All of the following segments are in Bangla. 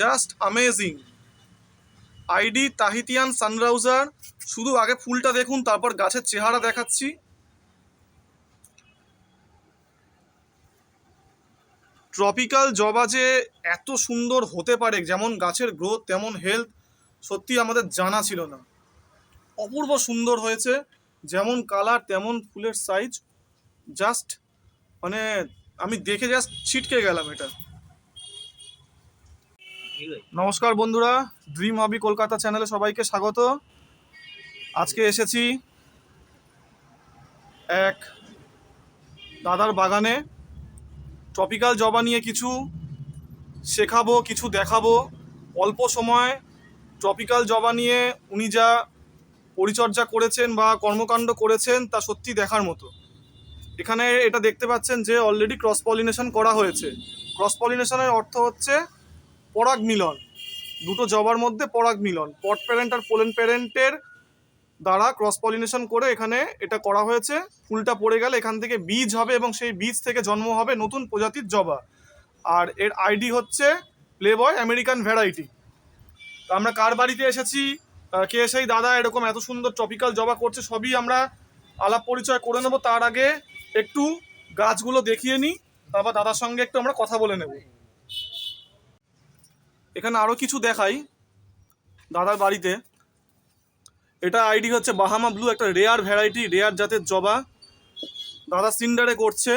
Just amazing. ID Tahitian sunrise, শুধু আগে ফুলটা দেখুন, তারপর গাছের চেহারা দেখাচ্ছি। ট্রপিক্যাল জবা যে এত সুন্দর হতে পারে, যেমন গাছের গ্রোথ তেমন হেলথ সত্যি আমাদের জানা ছিল না। অপূর্ব সুন্দর হয়েছে, যেমন কালার তেমন ফুলের সাইজ জাস্ট মানে আমি দেখে জাস্ট ছিটকে গেলাম এটা। নমস্কার বন্ধুরা ড্রিম হবি কলকাতা চ্যানেলে সবাইকে স্বাগত। আজকে এসেছি এক দাদার বাগানে। ট্রপিক্যাল জবা নিয়ে কিছু শেখাবো, কিছু দেখাবো। অল্প সময় ট্রপিক্যাল জবা নিয়ে উনি যা পরিচর্যা করেছেন বা কর্মকাণ্ড করেছেন, তা সত্যি দেখার মতো। এখানে এটা দেখতে পাচ্ছেন যে অলরেডি ক্রস পলিনেশন করা হয়েছে। ক্রস পলিনেশনের অর্থ হচ্ছে পরাগ মিলন। দুটো জবার মধ্যে পরাগ মিলন। পট প্যারেন্ট আর পোলেন প্যারেন্টের দ্বারা ক্রস পলিনেশন করে এখানে এটা করা হয়েছে। ফুলটা পড়ে গেলে এখান থেকে বীজ হবে এবং সেই বীজ থেকে জন্ম হবে নতুন প্রজাতির জবা। আর এর আইডি হচ্ছে প্লেবয় আমেরিকান ভ্যারাইটি। তো আমরা কার বাড়িতে এসেছি? কে সেই দাদা? এরকম এত সুন্দর টপিক্যাল জবা করছে, সবই আমরা আলাপ পরিচয় করে নেব। তার আগে একটু গাছগুলো দেখিয়ে নিই, তারপর দাদার সঙ্গে একটু আমরা কথা বলে নেব। এখানে আরও কিছু দেখাই দাদার বাড়িতে। এটা আইডি হচ্ছে বাহামা ব্লু, একটা রেয়ার ভ্যারাইটি রেয়ার জাতের জবা। দাদা সিন্ডারে করছে।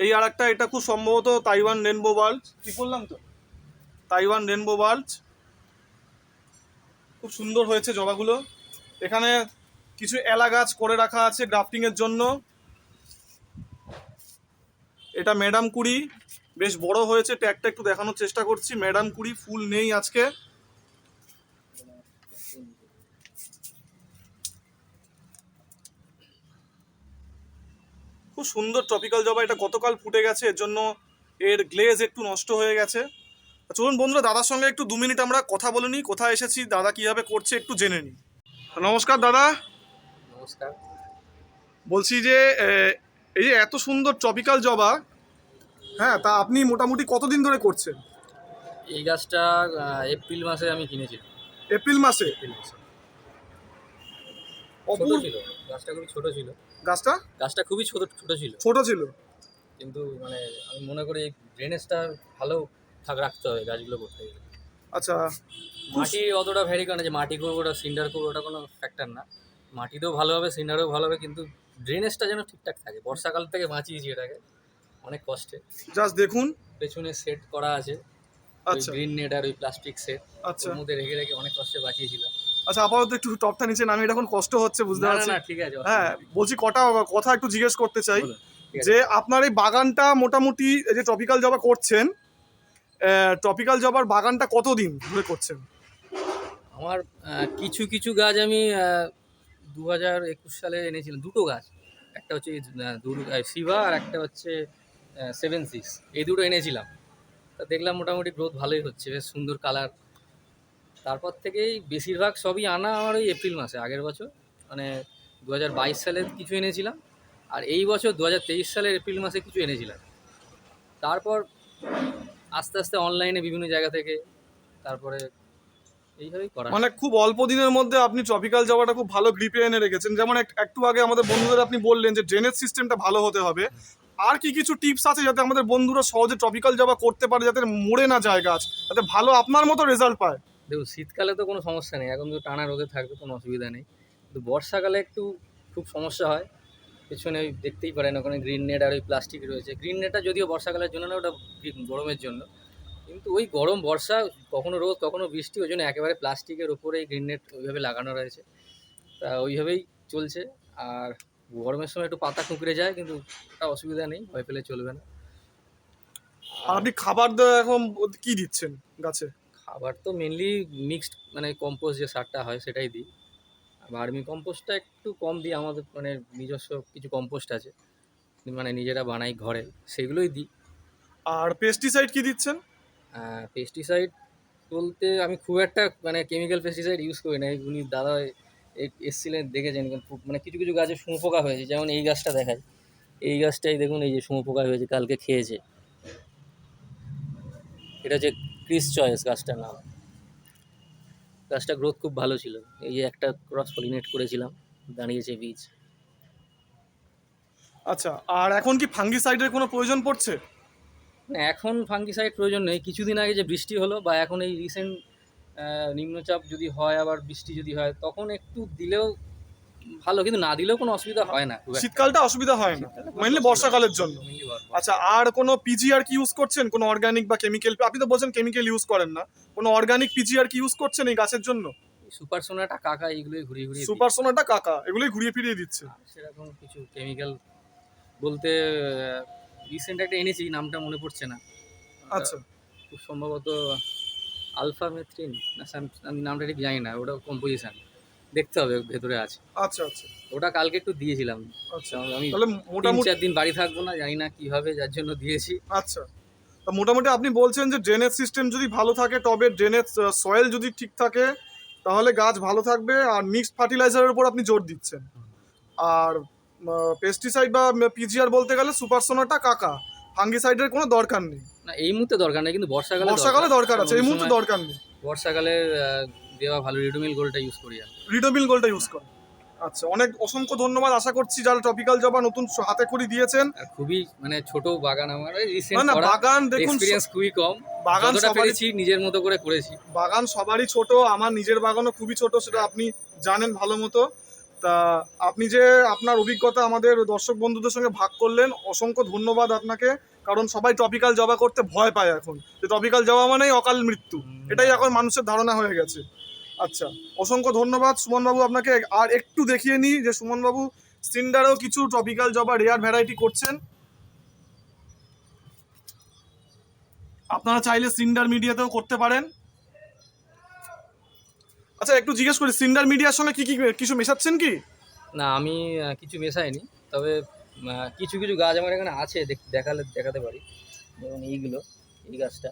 এই আর একটা এটা খুব সম্ভবত তাইওয়ান রেনবো বাল্ব। ঠিক বললাম তো? Taiwan rainbow bulb. খুব সুন্দর হয়েছে জবাগুলো। এখানে কিছু এলা গাছ করে রাখা আছে গ্রাফটিংয়ের জন্য। এটা ম্যাডাম কুড়ি। বেশ বড় হয়েছে ট্যাগটা একটু দেখানোর চেষ্টা করছি। ম্যাডাম কুড়ি ফুল নেই আজকে। খুব সুন্দর ট্রপিক্যাল জবা এটা গতকাল ফুটে গেছে এর জন্য এর গ্লেজ একটু নষ্ট হয়ে গেছে। চলুন বন্ধুরা দাদার সঙ্গে একটু দু মিনিট আমরা কথা বলে নিই কোথায় এসেছি দাদা কীভাবে করছে একটু জেনে নিই। নমস্কার দাদা। নমস্কার। বলছি যে এই যে এত সুন্দর ট্রপিক্যাল জবা হ্যাঁ তা আপনি মোটামুটি কতদিন ধরে করছেন? এই গাছটা এপ্রিল মাসে আমি কিনেছিলাম। এপ্রিল মাসে? এপ্রিল মাসে। ছোট ছিল গাছটা খুবই ছোট ছিল। গাছটা? গাছটা খুবই ছোট ছোট ছিল। ছোট ছিল। কিন্তু মানে আমি মনে করি ড্রেনেজটা ভালো থাক রাখতে হবে গাছগুলো করতে গেলে। আচ্ছা মাটি অতটা ভ্যারি করে না যে মাটি করব ওটা সিন্ডার করব ওটা কোনো ফ্যাক্টর না। মাটিতেও ভালো হবে সিন্ডারেও ভালো হবে কিন্তু ড্রেনেজটা যেন ঠিকঠাক থাকে। বর্ষাকাল থেকে বাঁচিয়েছি এটাকে অনেক কষ্টে। জাস্ট দেখুন। পেছনে সেট করা আছে আচ্ছা। গ্রিন নেট আর ওই প্লাস্টিক সেট আচ্ছা। মধ্যে রেখে রেখে অনেক কষ্টে বাঁচিয়েছিলাম। আচ্ছা আপাতত একটু টপটা নিচে নামিয়ে এখন কষ্ট হচ্ছে বুঝতে পারছি না ঠিক আছে হ্যাঁ বলছি কটা কথা একটু জিজ্ঞেস করতে চাই। যে আপনার এই বাগানটা মোটামুটি এই যে ট্রপিক্যাল জবা করছেন ট্রপিক্যাল জবার বাগানটা কতদিন ধরে করছেন? আমার কিছু কিছু গাছ আমি দু হাজার একুশ সালে এনেছিলাম দুটো গাছ। একটা হচ্ছে শিবা আর একটা হচ্ছে সেভেন সিক্স এই দুটো এনেছিলাম। তা দেখলাম মোটামুটি গ্রোথ ভালোই হচ্ছে, বেশ সুন্দর কালার তারপর থেকেই বেশিরভাগ সবই আনা আমার ওই এপ্রিল মাসে, আগের বছর। মানে দু হাজার বাইশ সালে কিছু এনেছিলাম, আর এই বছর দু হাজার তেইশ সালের এপ্রিল মাসে কিছু এনেছিলাম। তারপর আস্তে আস্তে অনলাইনে বিভিন্ন জায়গা থেকে, তারপরে এইভাবেই করা মানে খুব অল্প দিনের মধ্যে আপনি ট্রপিক্যাল জবাটা খুব ভালো গ্রিপে এনে রেখেছেন। যেমন একটু আগে আমাদের বন্ধুদের আপনি বললেন যে ড্রেনেজ সিস্টেমটা ভালো হতে হবে। আর কি কিছু টিপস আছে যাতে আমাদের বন্ধুরা সহজে ট্রপিক্যাল জবা করতে পারে যাতে মরে না যায় গাছ যাতে ভালো আপনার মতো রেজাল্ট পায়? দেখুন শীতকালে তো কোনো সমস্যা নেই। এখন তো টানা রোদে থাকবে কোনো অসুবিধা নেই। কিন্তু বর্ষাকালে একটু খুব সমস্যা হয়। পেছনে ওই দেখতেই পারেন ওখানে গ্রিন নেট আর ওই প্লাস্টিক রয়েছে। গ্রিন নেটটা যদিও বর্ষাকালের জন্য না ওটা গরমের জন্য। কিন্তু ওই গরম বর্ষা কখনো রোদ কখনো বৃষ্টি ওই জন্য একেবারে প্লাস্টিকের ওপরেই গ্রিন নেট ওইভাবে লাগানো রয়েছে। তা ওইভাবেই চলছে। আর গরমের সময় একটু পাতা কুঁকড়ে যায় কিন্তু ওটা অসুবিধা নেই ভয় পেলে চলবে না। আর আপনি খাবার এখন কি দিচ্ছেন গাছে? খাবার তো মেনলি মিক্সড মানে কম্পোস্ট যে সারটা হয় সেটাই দিই। ভার্মি কম্পোস্টটা একটু কম দিই আমাদের মানে নিজস্ব কিছু কম্পোস্ট আছে। মানে নিজেরা বানাই ঘরে সেগুলোই দিই। আর পেস্টিসাইড কি দিচ্ছেন? পেস্টিসাইড বলতে আমি খুব একটা মানে কেমিক্যাল পেস্টিসাইড ইউজ করি না। উনি দাদা এসছিলেন, দেখেছেন মানে কিছু কিছু গাছে শুঁয়োপোকা হয়েছে। যেমন এই গাছটা দেখায় এই গাছটাই দেখুন, এই যে শুঁয়োপোকা হয়েছে, কালকে খেয়েছে। এটা হচ্ছে ক্রিস চয়েস গাছটার নাম। গাছটা গ্রোথ খুব ভালো ছিল। এই যে একটা ক্রস পলিনেট করেছিলাম, দাঁড়িয়েছে বীজ। আচ্ছা আর এখন কি ফাঙ্গিসাইডের কোনো প্রয়োজন পড়ছে? না এখন ফাঙ্গিসাইড প্রয়োজন নেই। কিছুদিন আগে যে বৃষ্টি হলো বা এখন এই রিসেন্ট নিম্নচাপ যদি হয় আবার বৃষ্টি যদি হয় তখন একটু দিলেও ভালো কিন্তু না দিলেও কোনো অসুবিধা হয় না শীতকালটা অসুবিধা হয় না। মেনলি বর্ষাকালের জন্য। আচ্ছা আর কোনো পিজিআর কি ইউজ করছেন? কোনো অর্গানিক বা কেমিক্যাল আপনি তো বলছেন কেমিক্যাল ইউজ করেন না। কোনো অর্গানিক পিজিআর কি ইউজ করছেন এই গাছের জন্য? সুপার সোনাটা কাকা এগুলোই ঘুরিয়ে ঘুরিয়ে। সুপার সোনাটা কাকা এগুলোই ঘুরিয়ে ফিরিয়ে দিচ্ছে। সেরকম কিছু কেমিক্যাল বলতে রিসেন্ট একটা এনেছি নামটা মনে পড়ছে না। আচ্ছা। খুব সম্ভবত আলফা মেথ্রিন না আমি নামটা ঠিক জানি না ওটা কম্পোজিশন দেখতে হবে ভেতরে আছে। আচ্ছা আচ্ছা। ওটা কালকে একটু দিয়েছিলাম। আচ্ছা আমি তাহলে মোটামুটি চার দিন বাড়ি থাকব না জানি না কি হবে যার জন্য দিয়েছি। আচ্ছা। তা মোটামুটি আপনি বলছেন যে ড্রেনেজ সিস্টেম যদি ভালো থাকে টবের ড্রেনেজ সয়েল যদি ঠিক থাকে তাহলে গাছ ভালো থাকবে আর মিক্সড ফার্টিলাইজারের উপর আপনি জোর দিচ্ছেন। আর পেস্টিসাইড বা পিজিআর বলতে গেলে সুপারসোনাটা কাকা। ফাঙ্গিসাইডের কোনো দরকার নেই। না এই মুহূর্তে দরকার নেই কিন্তু বর্ষাকালে বর্ষাকালে দরকার আছে এই মুহূর্তে দরকার নেই। বর্ষাকালে দেওয়া ভালো রিডোমিল গোলটা ইউজ করি আমি। রিডোমিল গোলটা ইউজ করুন আচ্ছা অনেক অসংখ্য ধন্যবাদ। আশা করছি যারা টপিক্যাল জবা নতুন হাতে করে দিয়েছেন। খুবই মানে ছোট বাগান আমার রিসেন্ট না করা বাগান দেখুন এক্সপিরিয়েন্স খুবই কম। বাগান পেরেছি নিজের মতো করে করেছি। বাগান সবারই ছোট আমার নিজের বাগানও খুবই ছোট সেটা আপনি জানেন ভালো মতো। তা আপনি যে আপনার অভিজ্ঞতা আমাদের দর্শক বন্ধুদের সঙ্গে ভাগ করলেন, অসংখ্য ধন্যবাদ আপনাকে। কারণ সবাই টপিক্যাল জবা করতে ভয় পায় এখন। যে টপিক্যাল জবা মানেই অকাল মৃত্যু। এটাই এখন মানুষের ধারণা হয়ে গেছে। আচ্ছা অসংখ্য ধন্যবাদ সুমনবাবু আপনাকে। আর একটু দেখিয়ে নিই যে সুমনবাবু সিন্ডারেও কিছু টপিক্যাল জবা রেয়ার ভ্যারাইটি করছেন। আপনারা চাইলে সিন্ডার মিডিয়াতেও করতে পারেন। আচ্ছা একটু জিজ্ঞেস করি সিন্ডার মিডিয়ার সঙ্গে কি কি কিছু মেশাচ্ছেন কি? না আমি কিছু মেশাইনি তবে কিছু কিছু গাছ আমার এখানে আছে দেখালে দেখাতে পারি যেমন এইগুলো এই গাছটা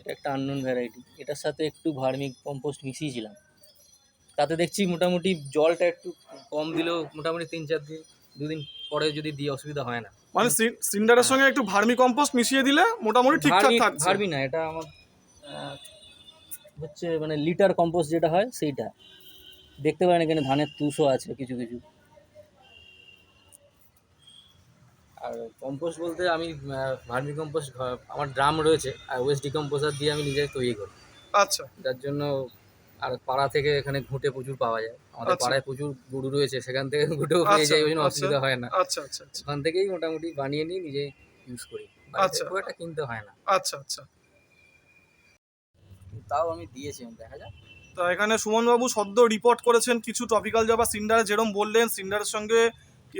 এটা একটা আননোন ভ্যারাইটি এটার সাথে একটু ভার্মিক কম্পোস্ট মিশিয়েছিলাম তাতে দেখছি মোটামুটি জলটা একটু কম দিলেও মোটামুটি তিন চার দিন দুদিন পরে যদি দিয়ে অসুবিধা হয় না। মানে সিন্ডারের সঙ্গে একটু ভার্মি কম্পোস্ট মিশিয়ে দিলে মোটামুটি ঠিকঠাক ভার্মি থাকছে। ভার্মি না এটা আমার হচ্ছে মানে লিটার কম্পোস্ট যেটা হয় সেইটা। দেখতে পারেন এখানে ধানের তুষও আছে কিছু কিছু। আর কম্পোস্ট বলতে আমি ভার্মি কম্পোস্ট আমার ড্রাম রয়েছে আর ওয়েস্ট ডিকম্পোজার দিয়ে আমি নিজে তৈরি করি। আচ্ছা। যার জন্য আর পাড়া থেকে এখানে ঘুঁটে প্রচুর পাওয়া যায়। আমাদের আচ্ছা। পাড়ায় প্রচুর গরু রয়েছে সেখান থেকে ঘুঁটেও পেয়ে আচ্ছা, যায় ওই জন্য আচ্ছা। অসুবিধা হয় না। আচ্ছা আচ্ছা আচ্ছা। ওখান থেকেই মোটামুটি বানিয়ে নিয়ে নিজে ইউজ করি। আচ্ছা। খুব একটা কিনতে হয় না। আচ্ছা আচ্ছা। তাও আমি দিয়েছি দেখা যাক। তা এখানে সুমনবাবু সদ্য রিপোর্ট করেছেন কিছু টপিক্যাল জবা সিন্ডারে যেরকম বললেন সিন্ডারের সঙ্গে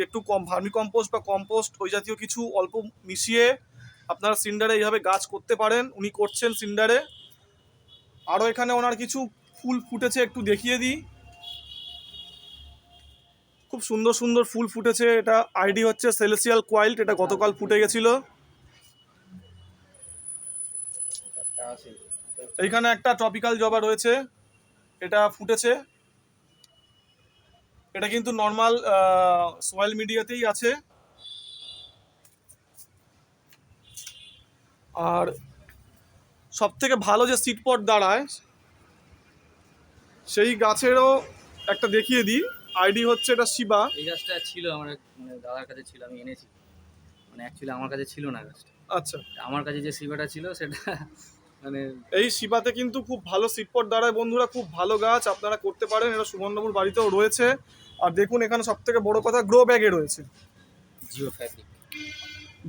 একটু কম ভার্মি কম্পোস্ট বা কম্পোস্ট ওই জাতীয় কিছু অল্প মিশিয়ে আপনারা সিন্ডারে এইভাবে গাছ করতে পারেন উনি করছেন সিন্ডারে। আরও এখানে ওনার কিছু ফুল ফুটেছে একটু দেখিয়ে দিই। খুব সুন্দর সুন্দর ফুল ফুটেছে এটা আইডি হচ্ছে সেলেসিয়াল কোয়াইল্ট এটা গতকাল ফুটে গেছিল। এইখানে একটা টপিক্যাল জবা রয়েছে এটা ফুটেছে। এটা কিন্তু নর্মাল সয়েল মিডিয়াতেই আছে। আর সব থেকে ভালো যে সিটপট দাঁড়ায় সেই গাছেরও একটা দেখিয়ে দিই। আইডি হচ্ছে এটা শিবা। এই গাছটা ছিল আমার মানে দাদার কাছে ছিল আমি এনেছি। মানে অ্যাকচুয়ালি আমার কাছে ছিল না গাছটা। আচ্ছা। আমার কাছে যে শিবাটা ছিল সেটা মানে এই শিবাতে কিন্তু খুব ভালো সিটপট দাঁড়ায় বন্ধুরা খুব ভালো গাছ আপনারা করতে পারেন এটা সুমনবাবুর বাড়িতেও রয়েছে। আর দেখুন এখানে সব থেকে বড় কথা গ্রো ব্যাগে রয়েছে। Geo fabric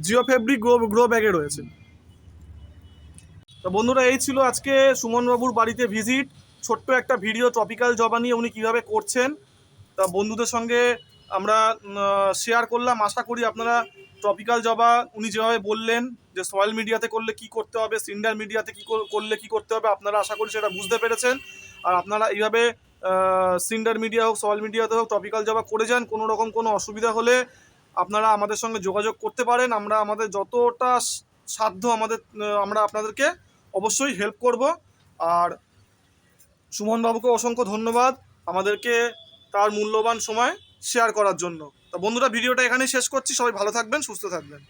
geo fabric grow grow ব্যাগে রয়েছে। তো বন্ধুরা এই ছিল আজকে সুমনবাবুর বাড়িতে ভিজিট ছোট্ট একটা ভিডিও টপিক্যাল জবা নিয়ে উনি কীভাবে করছেন। তা বন্ধুদের সঙ্গে আমরা শেয়ার করলাম। আশা করি আপনারা ট্রপিক্যাল জবা, উনি যেভাবে বললেন যে সয়েল মিডিয়াতে করলে কি করতে হবে সিন্ডার মিডিয়াতে কি করলে কি করতে হবে, আপনারা আশা করি সেটা বুঝতে পেরেছেন। আর আপনারা এইভাবে সিন্ডার মিডিয়া হোক সয়েল মিডিয়াতে হোক টপিক্যাল জবা করে যান, কোনো রকম কোনো অসুবিধা হলে আপনারা আমাদের সঙ্গে যোগাযোগ করতে পারেন। আমরা আমাদের যতটা সাধ্য আমাদের আমরা আপনাদেরকে অবশ্যই হেল্প করব। আর সুমন বাবুকে অসংখ্য ধন্যবাদ। আমাদেরকে তার মূল্যবান সময় শেয়ার করার জন্য। তো বন্ধুরা ভিডিওটা এখানেই শেষ করছি। সবাই ভালো থাকবেন সুস্থ থাকবেন।